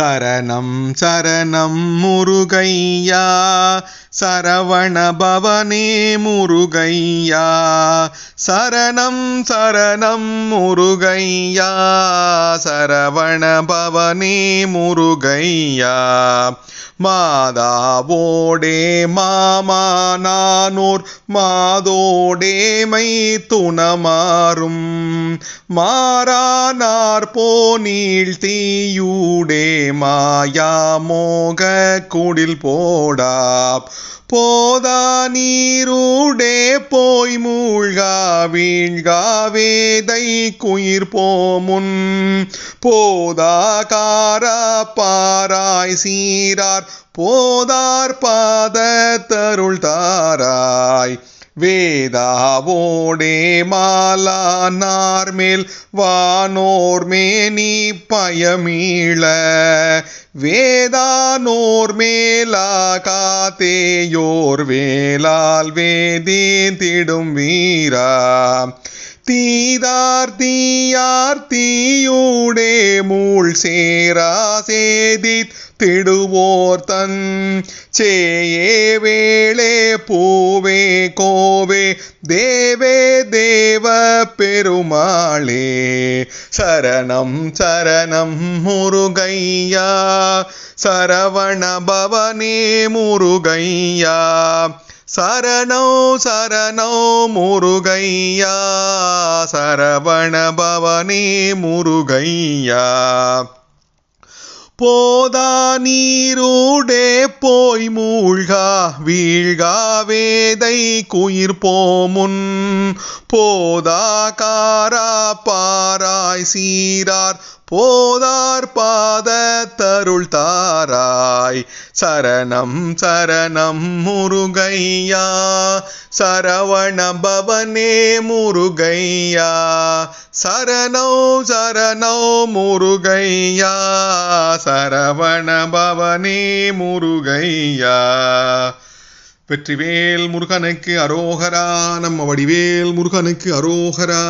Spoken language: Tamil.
சரணம் சரணம் முருகையா. சரவண பவனே முருகையா. சரணம் சரணம் முருகையா. சரவண பவனே முருகையா. மாதாவோடே மாமானானோர் மாதோடேமை துணமாறும். மாறானார் போனீழ் தீயூடே. மாயா மோக கூடில் போடா. போதா நீரூடே போய் மூழ்கா. வீழ்காவேதை குயிர் போமுன். போதா காரா பாராய் சீரார். போதார் பாத தருள் தாராய். வேதாவோடே மாலானார் மேல் வானோர் மேனி பயமீள வேதானோர் மேலா காத்தேயோர் வேலால் வேதே திடும் வீரா. தீதார் தீயார் தீயூடே மூள் சேரா சேதித் திடுவோர் தன் சேயே வேளே பூவே கோவே தேவே தேவ பெருமாளே. சரணம் சரணம் முருகையா. சரவண பவனே முருகையா. சரணோ சரணோ முருகையா சரவண பவனே முருகையா. போதா நீரூடே போய் மூழ்கா வீழ்கா வேதை குயிர் போமுன். போதா காரா பாராய் சீரார் போதார் பாத தருள் தாராய். சரணம் சரணம் முருகையா சரவண பவனே முருகையா. சரணோ சரணோ முருகையா சரவண பவனே முருகையா. வெற்றிவேல் முருகனுக்கு அரோகரா நம்ம வடிவேல் முருகனுக்கு அரோகரா.